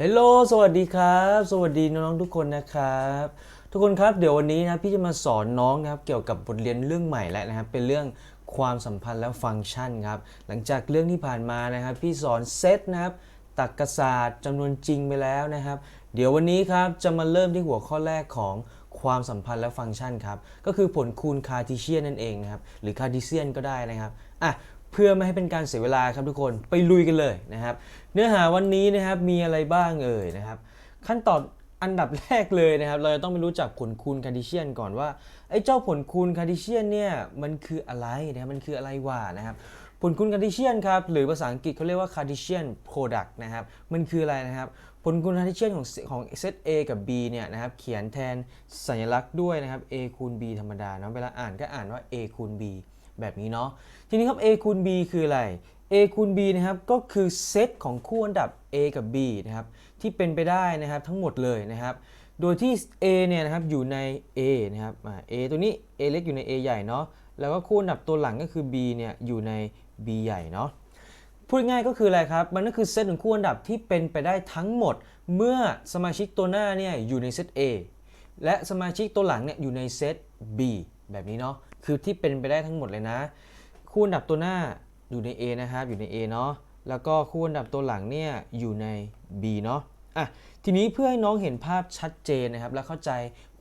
เฮลโลสวัสดีครับ สวัสดีน้องๆทุกคนนะครับ ทุกคนครับ เดี๋ยววันนี้นะพี่จะมาสอนน้องนะครับเกี่ยวกับบทเรียนเรื่องใหม่แล้วนะครับ เป็นเรื่องความสัมพันธ์และฟังก์ชันครับ หลังจากเรื่องที่ผ่านมานะครับ พี่สอนเซตนะครับตรรกศาสตร์จำนวนจริงไปแล้วนะครับ เดี๋ยววันนี้ครับจะมาเริ่มที่หัวข้อแรกของความสัมพันธ์และฟังก์ชันครับ ก็คือผลคูณคาร์ทีเชียนนั่นเองนะครับ หรือคาร์ทีเซียนก็ได้นะครับ อะ พื่อไม่ให้เป็นการเสียเวลาครับทุกคนไปลุยกันเลยนะครับ เนื้อหาวันนี้นะครับมีอะไรบ้างเอ่ยนะครับ ขั้นตอนอันดับแรกเลยนะครับ เราจะต้องไปรู้จักผลคูณคาร์ดิเชียนก่อนว่าไอ้เจ้าผลคูณคาร์ดิเชียนเนี่ยมันคืออะไรนะครับมันคืออะไรวะนะครับผลคูณคาร์ดิเชียนครับหรือภาษาอังกฤษเขาเรียกว่า Cartesian product นะครับมันคืออะไรนะครับผลคูณคาร์ดิเชียนของของเซต A กับ B เนี่ยนะครับเขียนแทนสัญลักษณ์ด้วยนะครับ A คูณ B ธรรมดาเนาะเวลาอ่านก็อ่านว่า A คูณ B แบบนี้เนาะทีนี้ครับ A คูณ B คืออะไร A คูณ B นะครับก็คือเซตของคู่อันดับ A กับ B นะครับที่เป็นไปได้นะครับทั้งหมดเลยนะครับ โดยที่ A เนี่ยนะครับอยู่ใน A นะครับ A ตัวนี้ A เล็กอยู่ใน A ใหญ่เนาะแล้วก็คู่อันดับตัวหลังก็คือ B เนี่ยอยู่ใน B ใหญ่เนาะพูดง่ายก็คืออะไรครับ มันก็คือเซตของคู่อันดับที่เป็นไปได้ทั้งหมด เมื่อสมาชิกตัวหน้าเนี่ยอยู่ในเซต A และสมาชิกตัวหลังเนี่ยอยู่ในเซต B แบบนี้เนาะ คือที่เป็นไปได้ทั้งหมดเลยนะ คู่อันดับตัวหน้าอยู่ใน A นะครับ อยู่ใน A เนาะ แล้วก็คู่อันดับตัวหลังเนี่ยอยู่ใน B เนาะ อะ ทีนี้เพื่อให้น้องเห็นภาพชัดเจนนะครับ และเข้าใจ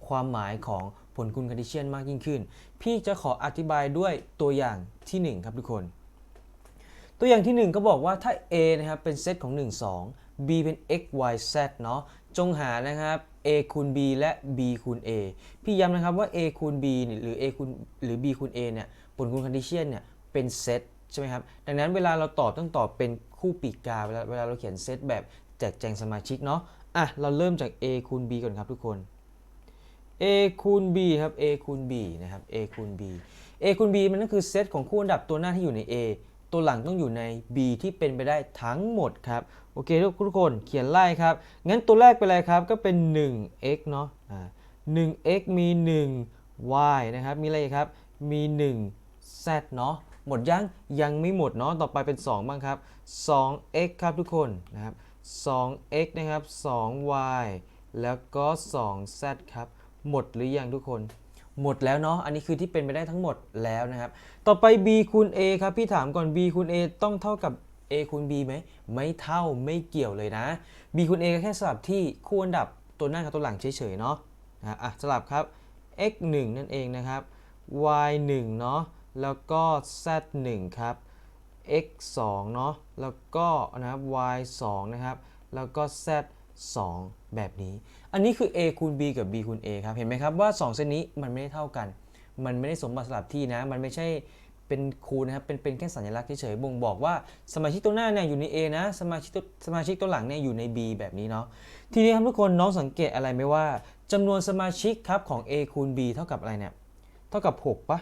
ความหมายของผลคูณคาร์ดิเชียนมากยิ่งขึ้น พี่จะขออธิบายด้วยตัวอย่างทีหนึ่1 ครับทุกคน ตัวอย่างที่ 1 ก็บอกว่าถ้า A นะครับเป็นเซตของ 1 2 B เป็น x y z เนาะ จงหานะครับ A คูณ B และ B คูณ A พี่ย้ำนะครับว่า A คูณ B เนี่ยหรือ A คูณหรือ B คูณ A เนี่ยผลคูณคอนดิเชียนเนี่ยเป็นเซตใช่ไหมครับ ดังนั้นเวลาเราตอบต้องตอบเป็นคู่ปีกกา เวลาเวลาเราเขียนเซตแบบแจกแจงสมาชิกเนาะ อะ เราเริ่มจาก A คูณ B ก่อนครับทุกคน A คูณ B ครับ A คูณ B นะครับ A คูณ B A คูณ B มันก็คือเซตของคู่อันดับตัวหน้าที่อยู่ใน A ตัวหลังต้องอยู่ใน B ที่เป็นไปได้ทั้งหมดครับ โอเคทุกคนเขียนไล่ครับ งั้นตัวแรกเป็นอะไรครับก็เป็น 1x เนาะอ่า 1x มี 1y นะครับ มีอะไรครับ มี 1z เนาะ หมดยัง ยังไม่หมดเนาะ ต่อไปเป็น 2 บ้างครับ 2x ครับทุกคนนะครับ 2x นะครับ 2y แล้วก็ 2z ครับ หมดหรือยังทุกคน หมดแล้วเนาะ อันนี้คือที่เป็นไปได้ทั้งหมดแล้วนะครับ ต่อไป b คูณ a ครับ พี่ถามก่อน b คูณ a ต้องเท่ากับ a คูณ b ไหม ไม่เท่าไม่เกี่ยวเลยนะ b คูณ a ก็แค่สลับที่คู่อันดับตัวหน้ากับตัวหลังเฉยๆเนาะนะอะสลับครับ x 1นั่นเองนะครับ y 1เนาะ แล้วก็ z 1ครับ x 2เนาะ แล้วก็นะครับ y 2นะครับ แล้วก็ z 2แบบนี้ อันนี้คือ a คูณ b กับ b คูณ a ครับ เห็นไหมครับว่า 2 เส้นนี้มันไม่ได้เท่ากัน มันไม่ได้สมบัติสลับที่นะ มันไม่ใช่เป็นคูณนะครับ เป็นเป็นแค่สัญลักษณ์เฉยๆ บ่งบอกว่าสมาชิกตัวหน้าเนี่ยอยู่ใน A นะ สมาชิกตัวสมาชิกตัวหลังเนี่ยอยู่ใน B แบบนี้เนาะ ทีนี้ครับทุกคนน้องสังเกตอะไรไหมว่าจำนวนสมาชิกครับของ A คูณ B เท่ากับอะไรเนี่ย เท่ากับ6ปะ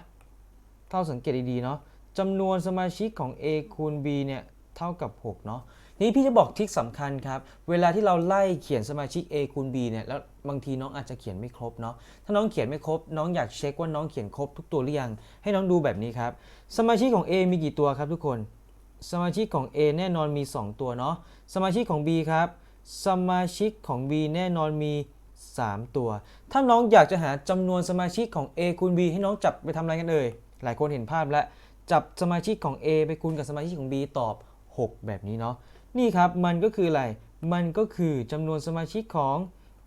เท่าสังเกตดีๆเนาะจำนวนสมาชิกของ A คูณ B เนี่ยเท่ากับ6เนาะ นี่พี่จะบอกทริคสำคัญครับ เวลาที่เราไล่เขียนสมาชิก A คูณ B เนี่ยแล้วบางทีน้องอาจจะเขียนไม่ครบเนาะถ้าน้องเขียนไม่ครบ น้องอยากเช็คว่าน้องเขียนครบทุกตัวหรือยัง ให้น้องดูแบบนี้ครับ สมาชิกของ A มีกี่ตัวครับทุกคน สมาชิกของ A แน่นอนมี 2 ตัวเนาะสมาชิกของ B ครับสมาชิกของ B แน่นอนมี 3 ตัว ถ้าน้องอยากจะหาจำนวนสมาชิกของ A คูณ B ให้น้องจับไปทำอะไรกันเอ่ยหลายคนเห็นภาพแล้วจับสมาชิกของ A ไปคูณกับสมาชิกของ B ตอบ 6 แบบนี้เนาะ นี่ครับมันก็คืออะไร มันก็คือจำนวนสมาชิกของ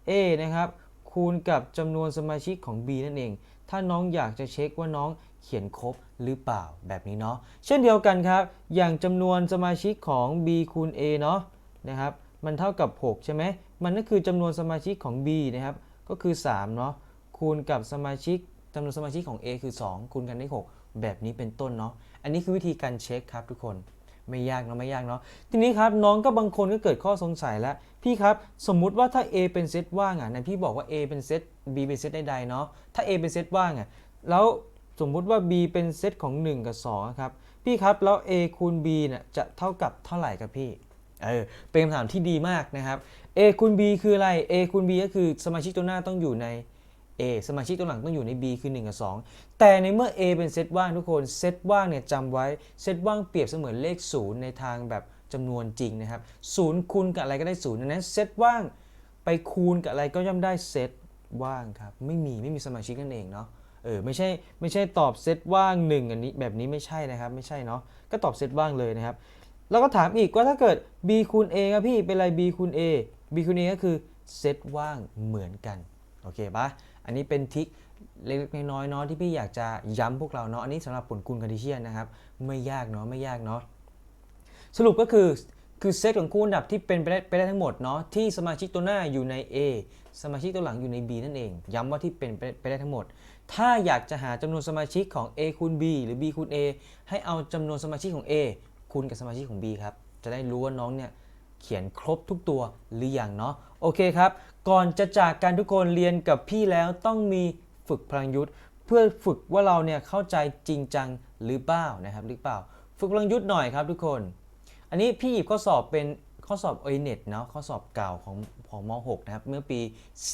A นะครับคูณกับจำนวนสมาชิกของ B นั่นเอง ถ้าน้องอยากจะเช็คว่าน้องเขียนครบหรือเปล่าแบบนี้เนาะ เช่นเดียวกันครับ อย่างจำนวนสมาชิกของ B คูณ A เนาะนะครับ มันเท่ากับ 6 ใช่ไหม มันก็คือจำนวนสมาชิกของ B นะครับ ก็คือ3เนาะ คูณกับสมาชิกจำนวนสมาชิกของ A คือ 2 คูณกันได้ 6 แบบนี้เป็นต้นเนาะ อันนี้คือวิธีการเช็คครับทุกคน ไม่ยากเนาะไม่ยากเนาะทีนี้ครับน้องก็บางคนก็เกิดข้อสงสัยแล้ว พี่ครับสมมุติว่าถ้า A เป็นเซตว่างอะนะพี่บอกว่า A เป็นเซต B เป็นเซตใดๆเนาะถ้า A เป็นเซตว่างอะแล้วสมมุติว่า B เป็นเซตของ 1 กับ2อะครับพี่ครับแล้ว A คูณ B เนี่ยจะเท่ากับเท่าไหร่ครับพี่เออเป็นคำถามที่ดีมากนะครับ A คูณ B คืออะไร A คูณ B ก็คือสมาชิกตัวหน้าต้องอยู่ใน A สมาชิกตัวหลังต้องอยู่ใน B คือ 1 กับ 2 แต่ในเมื่อ A เป็นเซตว่างทุกคนเซตว่างเนี่ยจำไว้เซตว่างเปรียบเสมือนเลข 0 ในทางแบบจำนวนจริงนะครับศูนย์คูณกับอะไรก็ได้ศูนย์ดังนั้นเซตว่างไปคูณกับอะไรก็ย่อมได้เซตว่างครับไม่มีไม่มีสมาชิกนั่นเองเนาะเออไม่ใช่ไม่ใช่ตอบเซตว่างหนึ่งอันนี้แบบนี้ไม่ใช่นะครับไม่ใช่เนาะก็ตอบเซตว่างเลยนะครับแล้วก็ถามอีกว่าถ้าเกิด b คูณ a ครับพี่เป็นไร b คูณ a b คูณ a ก็คือเซตว่างเหมือนกัน โอเคปะ อันนี้เป็นทิคเล็กๆน้อยๆเนาะที่พี่อยากจะย้ำพวกเราเนาะอันนี้สำหรับผลคูณคาร์ทีเชียนนะครับไม่ยากเนาะไม่ยากเนาะสรุปก็คือคือเซตของคู่อันดับที่เป็นไปได้ไปได้ทั้งหมดเนาะที่สมาชิกตัวหน้าอยู่ใน A สมาชิกตัวหลังอยู่ใน B นั่นเอง ย้ำว่าที่เป็นไปได้ทั้งหมด ถ้าอยากจะหาจำนวนสมาชิกของ A คูณ B หรือ B คูณ A ให้เอาจำนวนสมาชิกของ A คูณกับสมาชิกของ B ครับจะได้รู้ว่าน้องเนี่ยเขียนครบทุกตัวหรืออยังเนาะโอเคครับ ก่อนจะจากกันทุกคนเรียนกับพี่แล้วต้องมีฝึกพลังยุทธเพื่อฝึกว่าเราเนี่ยเข้าใจจริงจังหรือเปล่านะครับหรือเปล่า ฝึกพลังยุทธหน่อยครับทุกคน อันนี้พี่หยิบข้อสอบเป็นข้อสอบ o อเน็ตเนาะข้อสอบเก่าของของม .6 นะครับเมื่อปี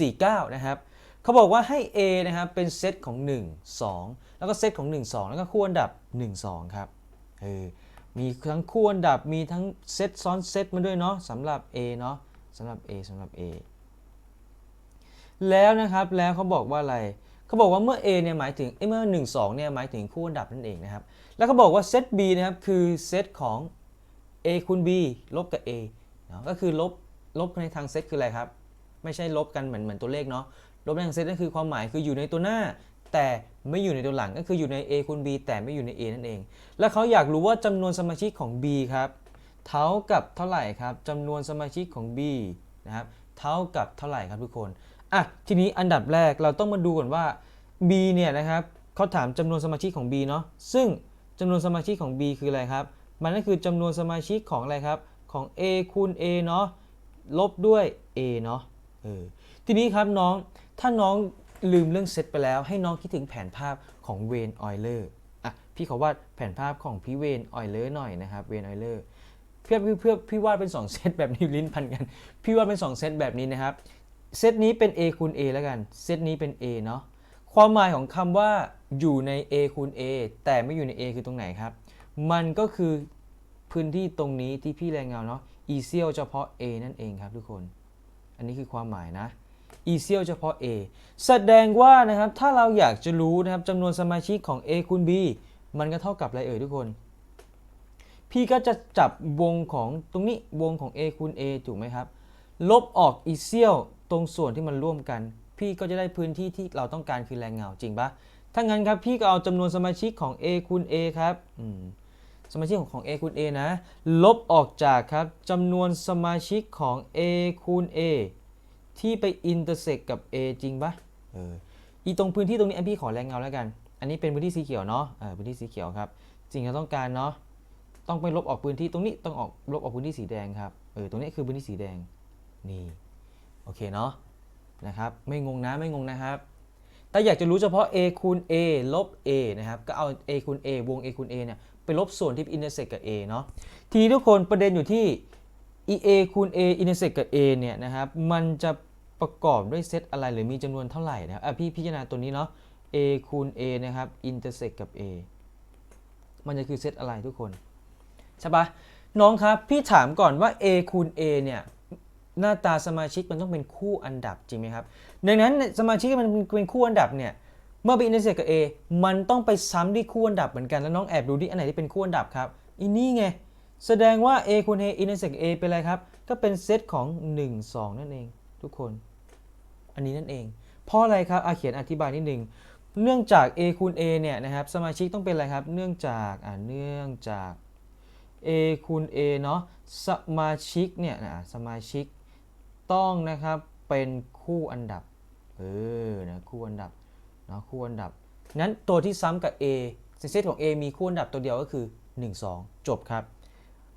49 นะครับเขาบอกว่าให้ A นะครับเป็นเซตของ 1 2 แล้วก็เซตของ 1 2 แล้วก็คู่อันดับ 1 2 ครับเออมีทั้งคู่อันดับมีทั้งเซตซ้อนเซตมาด้วยเนาะสำหรับ A เนาะสำหรับ A สำหรับ A แล้วนะครับแล้วเขาบอกว่าอะไรเขาบอกว่าเมื่อ A เนี่ยหมายถึงเอ้เมื่อ 1 2เนี่ยหมายถึงคู่อันดับนั่นเองนะครับ แล้วเขาบอกว่าเซต B นะครับคือเซตของ a คูณ b ลบกับ a เนาะก็คือลบลบในทางเซตคืออะไรครับ ไม่ใช่ลบกันเหมือนเหมือนตัวเลขเนาะลบในทางเซตนั่นคือความหมายคืออยู่ในตัวหน้า แต่ไม่อยู่ในตัวหลังก็คืออยู่ใน a คูณ b แต่ไม่อยู่ใน a นั่นเอง แล้วเขาอยากรู้ว่าจำนวนสมาชิกของ b ครับเท่ากับเท่าไหร่ครับจำนวนสมาชิกของ b นะครับเท่ากับเท่าไหร่ครับทุกคน อะทีนี้อันดับแรกเราต้องมาดูก่อนว่า b เนี่ยนะครับเขาถามจำนวนสมาชิกของ b เนาะซึ่งจำนวนสมาชิกของ b คืออะไรครับ มันก็คือจำนวนสมาชิกของอะไรครับของ a คูณ a เนาะลบด้วย a เนาะเออทีนี้ครับน้องถ้าน้องลืมเรื่องเซตไปแล้ว ให้น้องคิดถึงแผนภาพของเวนออยเลอร์อะพี่ขอวาดแผนภาพของพี่เวนออยเลอร์หน่อยนะครับเวนออยเลอร์เพื่อเพื่อพี่วาดเป็น 2 เซตแบบนี้ลิ้นพันกัน พี่วาดเป็น 2 เซตแบบนี้นะครับ เซตนี้เป็น a คูณ a แล้วกัน เซตนี้เป็น a เนาะ ความหมายของคำว่าอยู่ใน a คูณ a แต่ไม่อยู่ใน a คือตรงไหนครับ มันก็คือพื้นที่ตรงนี้ที่พี่แรงเงาเนาะ e เซียลเฉพาะ a นั่นเองครับทุกคน อันนี้คือความหมายนะ e เซียลเฉพาะ a แสดงว่านะครับ ถ้าเราอยากจะรู้นะครับจำนวนสมาชิกของ a คูณ b มันก็เท่ากับอะไรเอ่ยทุกคน พี่ก็จะจับวงของตรงนี้วงของ a คูณ a ถูกไหมครับ ลบออก e เซียล ตรงส่วนที่มันร่วมกัน พี่ก็จะได้พื้นที่ที่เราต้องการคือแรงเงาจริงปะถ้างั้นครับพี่ก็เอาจำนวนสมาชิกของ a คูณ a ครับอืมสมาชิกของของ a คูณ a นะ ลบออกจากครับจำนวนสมาชิกของ a คูณ a ที่ไปอินเตอร์เซกกับ a จริงปะเอออีตรงพื้นที่ตรงนี้อันพี่ขอแรงเงาแล้วกัน อันนี้เป็นพื้นที่สีเขียวเนาะเออพื้นที่สีเขียวครับสิ่งที่เราต้องการเนาะต้องไปลบออกพื้นที่ตรงนี้ต้องออกลบออกพื้นที่สีแดงครับเออตรงนี้คือพื้นที่สีแดงนี่ โอเคเนาะนะครับไม่งงนะไม่งงนะครับถ้าอยากจะรู้เฉพาะ a คูณ a ลบ a นะครับก็เอา a คูณ a วง a คูณ a เนี่ยไปลบส่วนที่อินเตอร์เซ็กกับ a เนาะทีนี้ทุกคนประเด็นอยู่ที่ e a คูณ a อินเตอร์เซ็กกับ a เนี่ยนะครับมันจะประกอบด้วยเซตอะไรหรือมีจำนวนเท่าไหร่นะครับอะพี่พิจารณาตัวนี้เนาะ a คูณ a นะครับอินเตอร์เซ็กกับ a มันจะคือเซตอะไรทุกคน ใช่ปะน้องครับ พี่ถามก่อนว่า a คูณ a เนี่ย หน้าตาสมาชิกมันต้องเป็นคู่อันดับจริงไหมครับ ดังนั้นสมาชิกมันเป็นคู่อันดับเนี่ยเมื่อไปอินเตอร์เซกกับ A มันต้องไปซ้ำที่คู่อันดับเหมือนกันแล้วน้องแอบดูที่อันไหนที่เป็นคู่อันดับครับอีนี่ไง แสดงว่า A คูณ A อินเตอร์เซกกับ A เป็นอะไรครับ ก็เป็นเซตของ 1 2 นั่นเองทุกคน อันนี้นั่นเอง เพราะอะไรครับอาเขียนอธิบายนิดนึงเนื่องจาก A คูณ A เนี่ยนะครับสมาชิกต้องเป็นอะไรครับ เนื่องจากอ่าเนื่องจาก A คูณ A เนาะสมาชิกเนี่ยนะสมาชิก ต้องนะครับเป็นคู่อันดับเออนะคู่อันดับเนาะคู่อันดับนั้นตัวที่ซ้ำกับ A เซตของ A มีคู่อันดับตัวเดียวก็คือ 1 2 จบครับ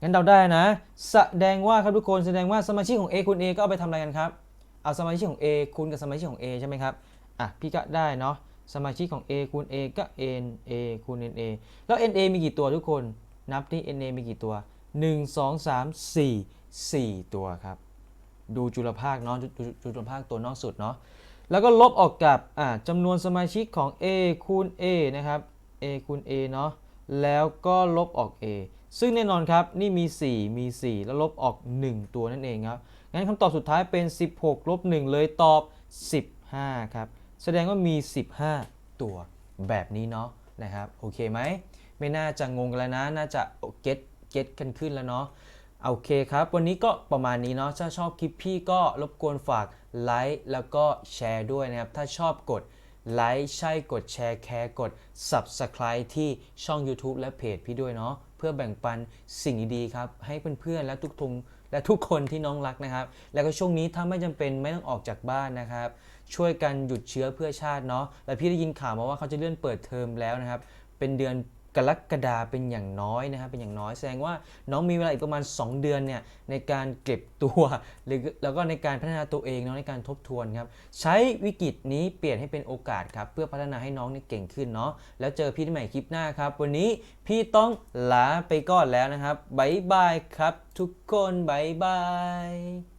งั้นเราได้นะ แสดงว่าครับทุกคนแสดงว่าสมาชิกของ A คูณ A ก็เอาไปทำอะไรกันครับ เอาสมาชิกของ A คูณกับสมาชิกของ A ใช่ไหมครับ อะ พี่ก็ได้เนาะ สมาชิกของ A คูณ A ก็ n a คูณ n a แล้ว n a มีกี่ตัวทุกคน นับที่ n a มีกี่ตัว 1 2 3 4 4 ตัวครับ ดูจุลภาคเนาะดูจุลภาคตัวนอกสุดเนาะแล้วก็ลบออกกับอ่าจำนวนสมาชิกของ a คูณ a นะครับ a คูณ a เนาะแล้วก็ลบออก a ซึ่งแน่นอนครับนี่มี 4 มี 4 แล้วลบออก 1 ตัวนั่นเองครับงั้นคำตอบสุดท้ายเป็น 16 ลบ 1 เลยตอบ 15 ครับ แสดงว่ามี 15 ตัวแบบนี้เนาะนะครับ โอเคไหม ไม่น่าจะงงกันแล้วนะ น่าจะเก็ตเก็ตกันขึ้นแล้วเนาะ โอเคครับ วันนี้ก็ประมาณนี้เนาะถ้าชอบคลิปพี่ก็รบกวนฝากไลค์แล้วก็แชร์ด้วยนะครับ ถ้าชอบกดไลค์ใช่กดแชร์แคร์กด Subscribe ที่ช่อง YouTube และเพจพี่ด้วยเนาะเพื่อแบ่งปันสิ่งดีๆครับ ให้เพื่อนๆและทุกทุงและทุกคนที่น้องรักนะครับ แล้วก็ช่วงนี้ถ้าไม่จำเป็นไม่ต้องออกจากบ้านนะครับ ช่วยกันหยุดเชื้อเพื่อชาติเนาะและพี่ได้ยินข่าวมาว่าเขาจะเลื่อนเปิดเทอมแล้วนะครับ เป็นเดือน กรกฎาเป็นอย่างน้อยนะครับเป็นอย่างน้อยแสดงว่าน้องมีเวลาอีกประมาณ 2 เดือนเนี่ยในการเก็บตัวหรือแล้วก็ในการพัฒนาตัวเองเนาะในการทบทวนครับใช้วิกฤตนี้เปลี่ยนให้เป็นโอกาสครับเพื่อพัฒนาให้น้องเนี่ยเก่งขึ้นเนาะแล้วเจอพี่ได้ใหม่คลิปหน้าครับ วันนี้พี่ต้องลาไปก่อนแล้วนะครับบ๊ายบายครับ ทุกคนบ๊ายบาย